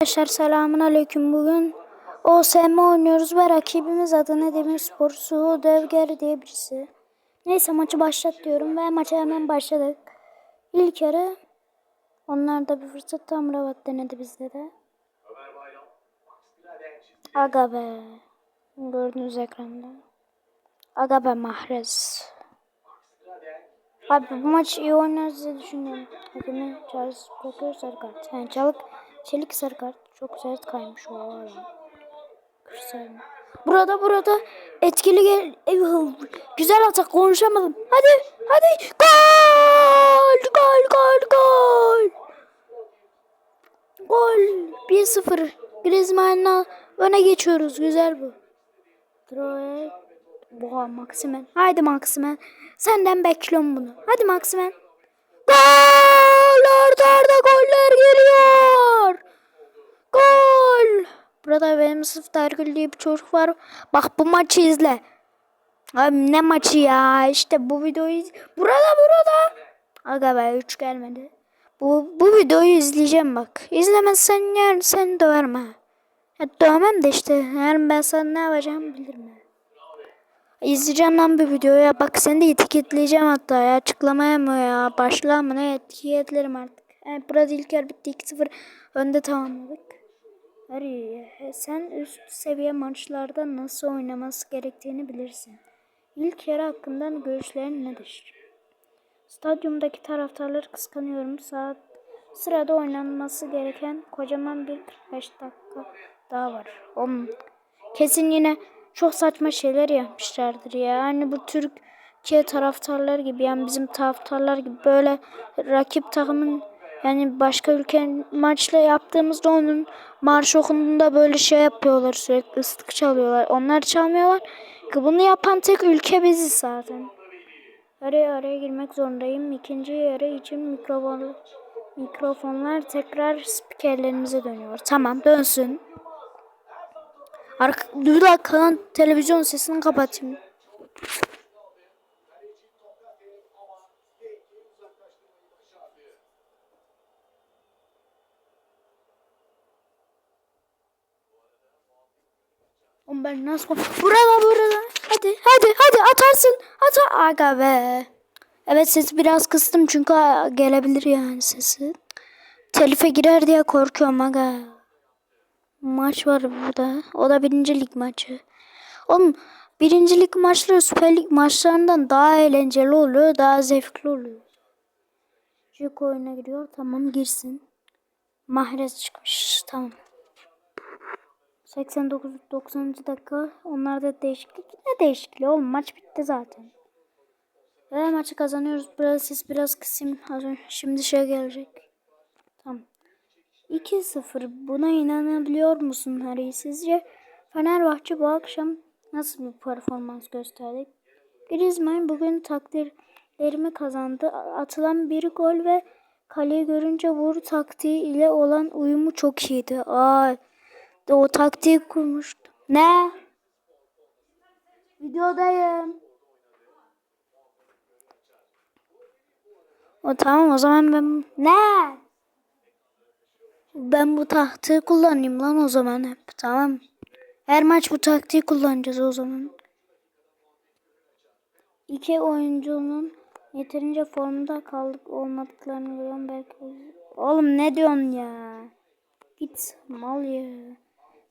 Arkadaşlar selamun aleyküm. Bugün OSM oynuyoruz ve rakibimiz Adana Demirspor Suhu Devger diye birisi. Neyse maçı başlat diyorum ve maça hemen başladık. İlk yarı onlar da bir fırsat tam ravat denedi bizde de. Aga be. Gördüğünüz ekranda. Aga be Mahrez. Abi bu maç iyi oynarız diye düşünüyorum. Hakemi Charles Broker sarı. Yani çalık, çelik sarı kart. Çok güzel kaymış o ara. Güzel. Burada burada etkili gel. Güzel atak konuşamadım. Hadi hadi. Gol! Gol gol gol. Gol. 1-0. Griezmann'la öne geçiyoruz. Güzel bu. Troye. Boğa Maximen. Haydi Maximen. Senden bekliyorum bunu. Hadi Maximen. Gol! Arda arda goller geliyor. Gol! Burada benim sınıfta Ergül diye bir çocuk var. Bak bu maçı izle. Abi ne maçı ya? İşte bu videoyu iz- Burada burada. Aga be 3 gelmedi. Bu, bu videoyu izleyeceğim bak. İzlemezsen yarın seni döverim ha. Ya dövmem de işte. Yarın ben sana ne yapacağımı bilirim ya. İzleyeceğim lan bir videoya. Bak seni de etiketleyeceğim hatta ya. Açıklamaya mı ya? Başlığa mı ne? Etiketlerim artık. Evet burada ilk yarı bitti. 2-0 önde tamamladık. Hadi sen üst seviye maçlarda nasıl oynaması gerektiğini bilirsin. İlk yarı hakkında görüşlerin nedir? Stadyumdaki taraftarları kıskanıyorum. Saat sırada oynanması gereken kocaman bir 45 dakika daha var. Oğlum, kesin yine çok saçma şeyler yapmışlardır ya. Yani bu Türkiye taraftarları gibi yani bizim taraftarlar gibi böyle rakip takımın yani başka ülkenin maçla yaptığımızda onun marş okunduğunda böyle şey yapıyorlar sürekli ıslık çalıyorlar. Onlar çalmıyorlar bunu yapan tek ülke biziz zaten. Araya araya girmek zorundayım. İkinci yarı için mikrofon, mikrofonlar tekrar spikerlerimize dönüyor. Tamam dönsün. Arka, bir dakika lan televizyon sesini kapatayım. Oğlum ben nasıl Burada burada. Hadi hadi hadi atarsın. Ata aga be. Evet sesi biraz kıstım çünkü gelebilir yani sesi. Telife girer diye korkuyorum aga. Maç var burada. O da birinci lig maçı. Oğlum birinci lig maçları Süper Lig maçlarından daha eğlenceli oluyor. Daha zevkli oluyor. Joko oyuna giriyor. Tamam girsin. Mahrez çıkmış. Tamam. 89 90. dakika. Onlarda değişiklik. Ne değişikliği oğlum? Maç bitti zaten. Ve maçı kazanıyoruz. Biraz ses biraz önce- Şimdi şey gelecek. Tamam. 2-0. Buna inanabiliyor musun Harry? Sizce Fenerbahçe bu akşam nasıl bir performans gösterdi? Griezmann bugün takdirlerimi kazandı. Atılan bir gol ve kaleyi görünce vur taktiği ile olan uyumu çok iyiydi. De o taktiği kurmuştu. Ne? Videodayım. O tamam o zaman ben ne? Ben bu taktiği kullanayım lan o zaman hep. Tamam. Her maç bu taktiği kullanacağız o zaman. İki oyuncunun yeterince formda kaldık olmadıklarını görüyorum belki. Oğlum ne diyorsun ya? Git mal ya.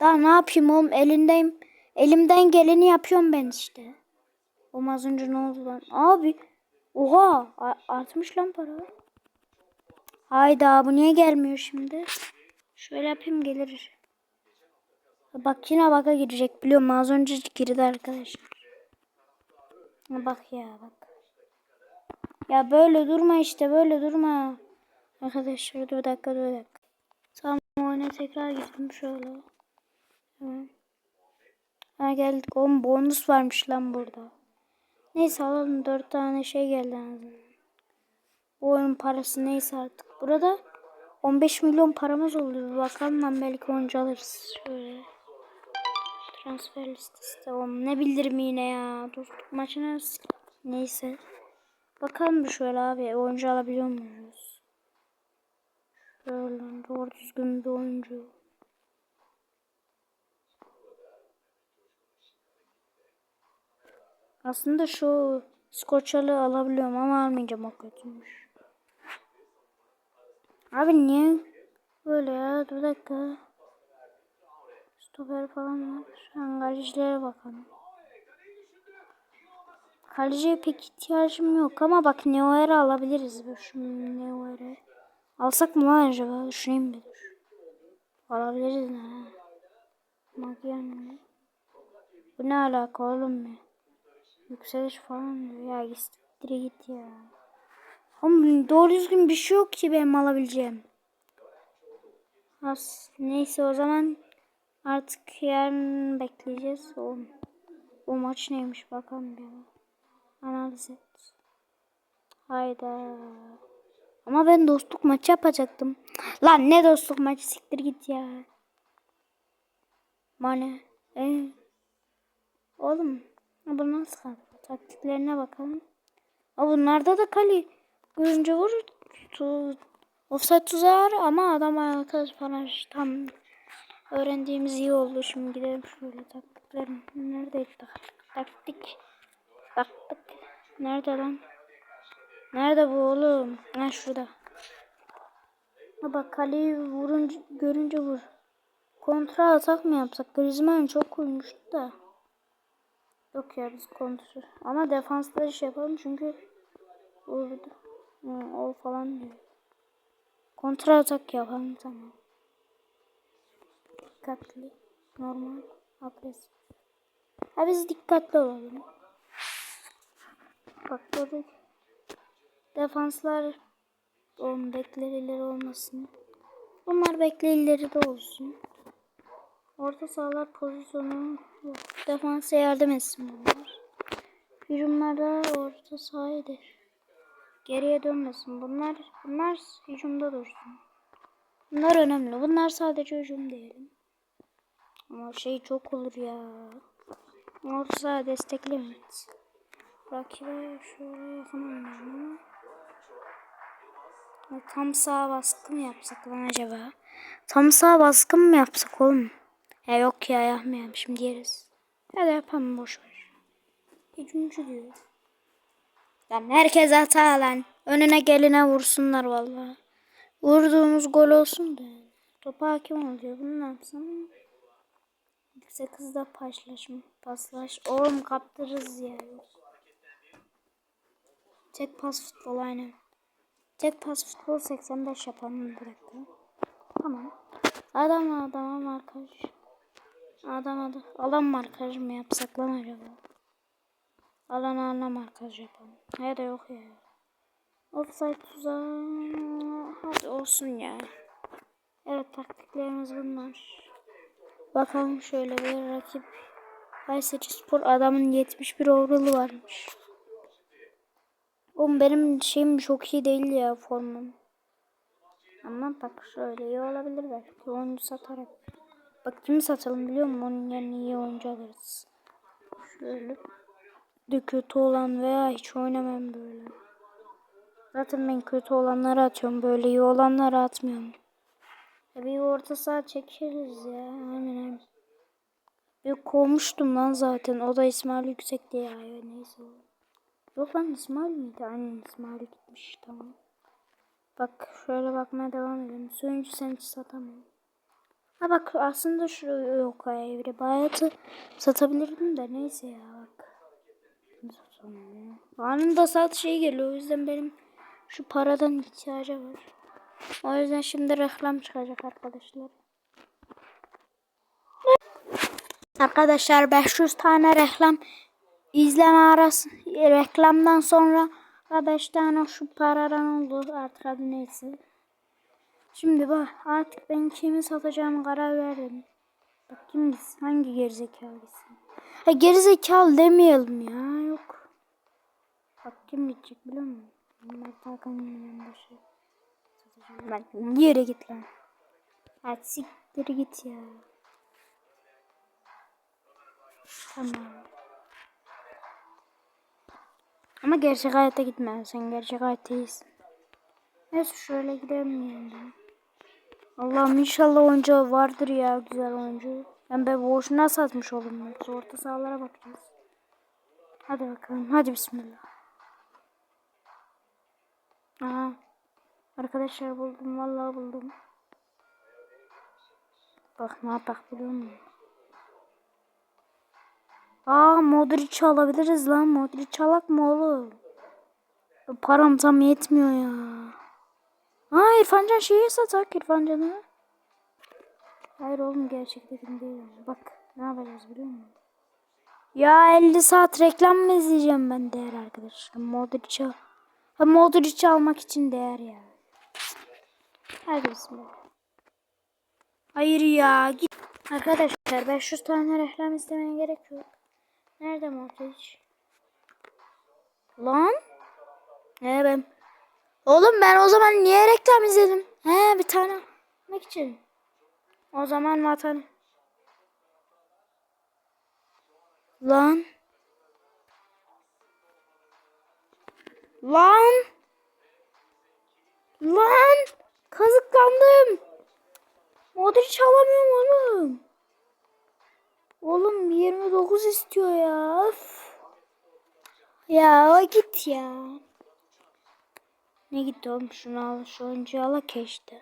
Daha ne yapayım oğlum elindeyim. Elimden geleni yapıyorum ben işte. O az önce ne oldu lan? Abi. Oha. Artmış lan para. Hayda bu niye gelmiyor şimdi? Şöyle yapayım gelir. Bak yine baka girecek biliyorum az önce girdi arkadaşlar. Bak ya bak. Ya böyle durma işte böyle durma. Arkadaşlar dur bir dakika dur bir dakika. Tamam oyuna tekrar girdim şöyle. Hı. Ha geldik. Oğlum bonus varmış lan burada. Neyse alalım dört tane şey geldi ağzına. Bu oyun parası neyse artık. Burada 15 milyon paramız oluyor. Bakalım lan belki oyuncu alırız. Şöyle. Transfer listesi devam. Ne bildirim yine ya. Dostluk maçına neyse. Bakalım bir şöyle abi oyuncu alabiliyor muyuz? Şöyle doğru düzgün bir oyuncu. Aslında şu skoçalı alabiliyorum ama almayacağım o kötüymüş. Abi niye böyle ya? Dur dakika. Stoper falan var. Şu an kalecilere bakalım. Kaleciye pek ihtiyacım yok ama bak Neuer'i alabiliriz. Şu Neuer'i. Alsak mı lan acaba? Düşüneyim bir dur. Alabiliriz ne? Magyar mı? Bu ne alaka oğlum ya? Yükseliş falan diyor. Ya gittir git ya. Oğlum doğru düzgün bir şey yok ki benim alabileceğim. As neyse o zaman artık yarın bekleyeceğiz. O, o maç neymiş bakalım bir. Analiz et. Hayda. Ama ben dostluk maçı yapacaktım. Lan ne dostluk maçı siktir git ya. Mane. Ee, oğlum bu nasıl kaldı? Taktiklerine bakalım. Aa, bunlarda da kale görünce vur. Tu, offside tuzağı ama adam ayakta falan tam öğrendiğimiz iyi oldu. Şimdi gidelim şöyle taktiklerim. Neredeydi taktik? Taktik. Taktik. Nerede lan? Nerede bu oğlum? Ha şurada. Ha bak kaleyi vurunca görünce vur. Kontra atak mı yapsak? Griezmann çok koymuştu da. Yok ya biz kontrol. Ama defansta iş yapalım çünkü vurdu. O falan diyor. Kontra atak yapalım tamam. Dikkatli. Normal. Agresif. Ha biz dikkatli olalım. Bak burada defanslar oğlum bekler ileri olmasın. Bunlar bekle ileri de olsun. Orta sahalar pozisyonu yok. Defansa yardım etsin bunlar. Hücumlarda orta sahaydır. Geriye dönmesin. Bunlar bunlar hücumda dursun. Bunlar önemli. Bunlar sadece hücum diyelim. Ama şey çok olur ya. Saha desteklemeyiz. Rakibe şöyle yakın oynayalım. Tam sağ baskı mı yapsak lan acaba? Tam sağ baskı mı yapsak oğlum? Ya yok ya yapmayalım şimdi yeriz. Ya da yapalım boş ver. Hücumcu diyor. Lan herkes hata lan. Önüne geline vursunlar vallahi. Vurduğumuz gol olsun da. Topa hakim oluyor. Bunu ne yapsam? Sekizde paslaşma. Paslaş. Oğlum kaptırırız ya. Tek pas futbol aynen. Tek pas futbol 85 yapalım bir. Tamam. Adam adama markaj. Adam adam. Alan markaj mı yapsak lan acaba? Alan alana markaj yapalım. Ya da yok ya. Offside tuzağı. Hadi olsun ya. Evet taktiklerimiz bunlar. Bakalım şöyle bir rakip. Kayseri Spor adamın 71 overall'ı varmış. Oğlum benim şeyim çok iyi değil ya formum. Ama bak şöyle iyi olabilir belki. Oyuncu satarak. Bak kimi satalım biliyor musun? Onun yerine iyi oyuncu alırız. Şöyle. De kötü olan veya hiç oynamam böyle. Zaten ben kötü olanları atıyorum. Böyle iyi olanları atmıyorum. Ya bir orta saha çekeriz ya. Aynen aynen. Bir kovmuştum lan zaten. O da İsmail Yüksek'ti ya. ya neyse. Yok lan İsmail miydi? Aynen İsmail gitmiş. Tamam. Bak şöyle bakmaya devam edelim. Suyuncu sen hiç satamam. Ha bak aslında şu yok evre. Bayatı satabilirdim de neyse ya bak. Anında sat şey geliyor. O yüzden benim şu paradan ihtiyacı var. O yüzden şimdi reklam çıkacak arkadaşlar. Arkadaşlar 500 tane reklam izleme arası reklamdan sonra 5 tane şu paradan oldu artık adı neyse. Şimdi bak artık ben kimi satacağımı karar verdim. Bak kim gitsin hangi gerizekalı gitsin. Ha gerizekalı demeyelim ya yok. Bak kim gidecek biliyor musun? Mert Hakan'ın yanında şey. Satacağım. Ben yere git lan. Hadi siktir git ya. Tamam. Ama gerçek hayatta gitme. Sen gerçek hayatta iyisin. Neyse şöyle gidelim yani. Allah'ım inşallah oyuncu vardır ya güzel oyuncu. Ben be boşuna satmış oldum. Orta sahalara bakacağız. Hadi bakalım. Hadi bismillah. Aha. Arkadaşlar buldum. Vallahi buldum. Bak ne yapak biliyor musun? Aa Modric alabiliriz lan. Modric alak mı oğlum? Param tam yetmiyor ya. Aa İrfancan şeyi satak İrfancan'ı. Hayır oğlum gerçekten değil. Bak ne yapacağız biliyor musun? Ya 50 saat reklam mı izleyeceğim ben değer arkadaşlar. Modric al. Ha Modric almak için değer ya. Hadi bismillah. Hayır ya git. Arkadaşlar 500 tane reklam istemeye gerek yok. Nerede Modric? Lan? Ne ben? Oğlum ben o zaman niye reklam izledim? He bir tane almak için. O zaman vatan. Lan. Lan. Lan. Kazıklandım. Modric alamıyorum oğlum. Oğlum 29 istiyor ya. Öf. Ya git ya. Ne gitti oğlum şunu al şu oyuncuyu al keşke.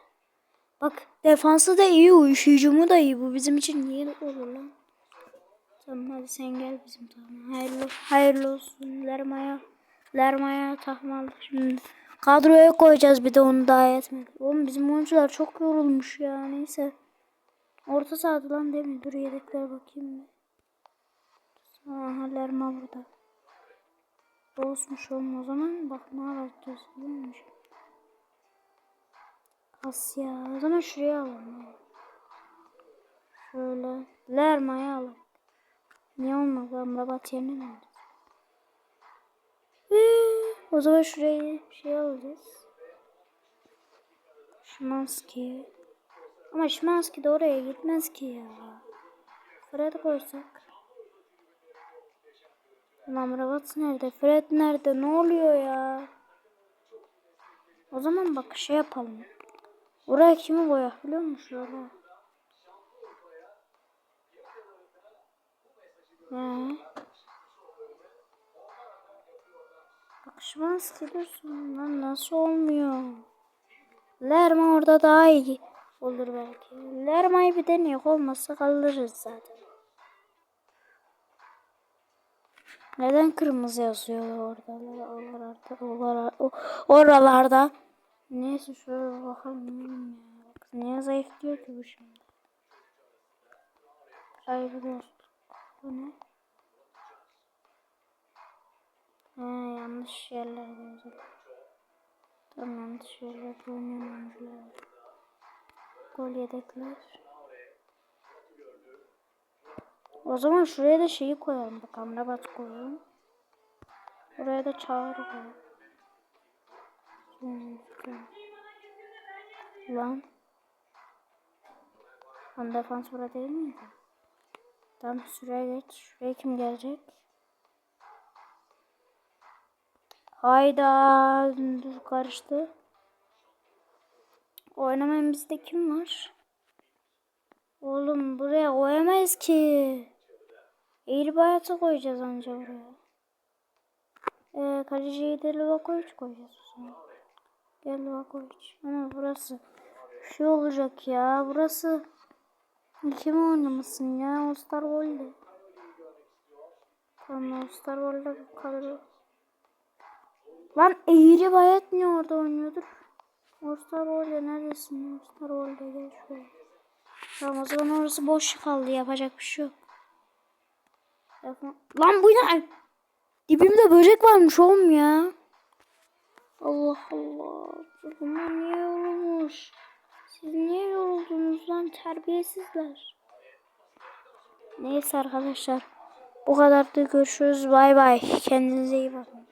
Bak defansı da iyi uyuş hücumu da iyi bu bizim için niye olur lan. Tamam hadi sen gel bizim takıma. Hayırlı, hayırlı olsun. Lermaya, Lermaya takma aldık şimdi. Kadroya koyacağız bir de onu daha yetmedi. Oğlum bizim oyuncular çok yorulmuş ya neyse. Orta sahada lan değil mi? Dur yedekler bakayım bir. Aha Lerma burada. Bozmuş oğlum o zaman. Bak ne yapacağız biliyor musun? Asya. O zaman şuraya alalım. Şöyle. Lerma'yı alalım. Niye olmaz? Amrabat yerine mi O zaman şuraya bir şey alacağız. Şimanski. Ama Şimanski de oraya gitmez ki ya. Fred koysak. Amrabat nerede? Fred nerede? Ne oluyor ya? O zaman bak şey yapalım. Oraya kimi koyak biliyor musun? Şöyle. He. Bakışmaz ki dursun. Lan nasıl olmuyor? Lerma orada daha iyi olur belki. Lerma'yı bir deneyek olmazsa kalırız zaten. Neden kırmızı yazıyor orada? Oralarda, oralarda, oralarda. Neyse şöyle bakalım. Niye zayıf diyor ki bu şimdi? Saygı. Bu ne? He yanlış yerlerde yazıyor. Tamam yanlış yerlerde oynayan oyuncular. Gol yedekler. O zaman şuraya da şeyi koyalım. Bak Amrabat koyalım. Buraya da çağrı koyalım. Lan. Lan defans burada değil miydi? Tamam şuraya geç. Şuraya kim gelecek? Hayda. Dur karıştı. Oynamayan bizde kim var? Oğlum buraya koyamayız ki. Eğri bayatı koyacağız anca buraya. Ee, kaleciyi de Livakovic koyacağız o zaman. Gel Livakovic. Ama burası şey olacak ya. Burası kim oynamasın ya? All-Star World'de. Tamam All-Star World'de kalır. Lan Eğri Bayat niye orada oynuyordur? All-Star World'de neredesin? All-Star World'de gel şuraya. Tamam o zaman orası boş kaldı. Yapacak bir şey yok. Lan bu ne? Dibimde böcek varmış oğlum ya. Allah Allah. Bunlar niye yorulmuş? Siz niye yoruldunuz lan terbiyesizler? Neyse arkadaşlar. Bu kadar da görüşürüz. Bay bay. Kendinize iyi bakın.